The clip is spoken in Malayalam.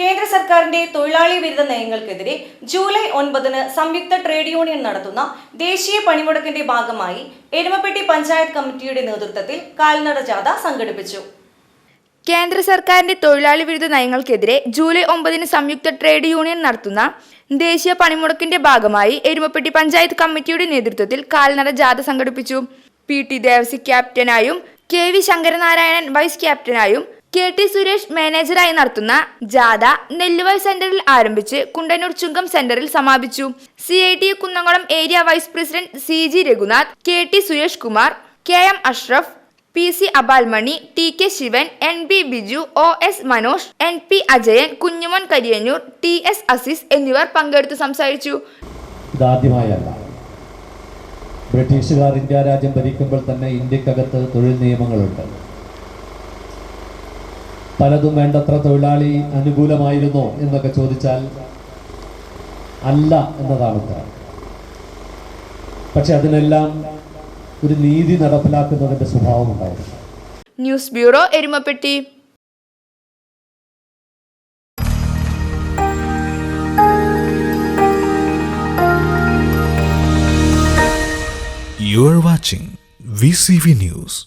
കേന്ദ്ര സർക്കാരിന്റെ തൊഴിലാളി വിരുദ്ധ നയങ്ങൾക്കെതിരെ ജൂലൈ ഒൻപതിന് സംയുക്ത ട്രേഡ് യൂണിയൻ നടത്തുന്ന ദേശീയ പണിമുടക്കിന്റെ ഭാഗമായി എരുമപ്പെട്ടി പഞ്ചായത്ത് കമ്മിറ്റിയുടെ നേതൃത്വത്തിൽ കാൽനട ജാഥ സംഘടിപ്പിച്ചു. കേന്ദ്ര സർക്കാരിന്റെ തൊഴിലാളി വിരുദ്ധ നയങ്ങൾക്കെതിരെ ജൂലൈ ഒമ്പതിന് സംയുക്ത ട്രേഡ് യൂണിയൻ നടത്തുന്ന ദേശീയ പണിമുടക്കിന്റെ ഭാഗമായി എരുമപ്പെട്ടി പഞ്ചായത്ത് കമ്മിറ്റിയുടെ നേതൃത്വത്തിൽ കാൽനട ജാഥ സംഘടിപ്പിച്ചു. പി ടി ദേവസി ക്യാപ്റ്റനായും കെ വി ശങ്കരനാരായണൻ വൈസ് ക്യാപ്റ്റനായും കെ ടി സുരേഷ് മാനേജറായി നടത്തുന്ന ജാഥ നെല്ലുവായ് സെന്ററിൽ ആരംഭിച്ച് കുണ്ടന്നൂർ ചുങ്കം സെന്ററിൽ സമാപിച്ചു. C I T Kunnamkulam area vice president C G Raghunath K T Suresh Kumar K M Ashraf P C Abalmani T K Sivan N B Biju O S Manoj N P Ajayan Kunjumon Kariyannur T S Azeez എന്നിവർ പങ്കെടുത്ത് സംസാരിച്ചു. ബ്രിട്ടീഷുകാർ ഇന്ത്യ രാജ്യം ഭരിക്കുമ്പോൾ തന്നെ ഇന്ത്യക്കകത്ത് തൊഴിൽ നിയമങ്ങളുണ്ട്. പലതും വേണ്ടത്ര തൊഴിലാളി അനുകൂലമായിരുന്നോ എന്നൊക്കെ ചോദിച്ചാൽ അല്ല എന്നതാണ് ഉത്തരം. പക്ഷെ അതിനെല്ലാം ഒരു നീതി നടപ്പിലാക്കുന്നതിന്റെ സ്വഭാവം ഉണ്ടായിരുന്നു. News bureau Erumapetty. You are watching VCV News.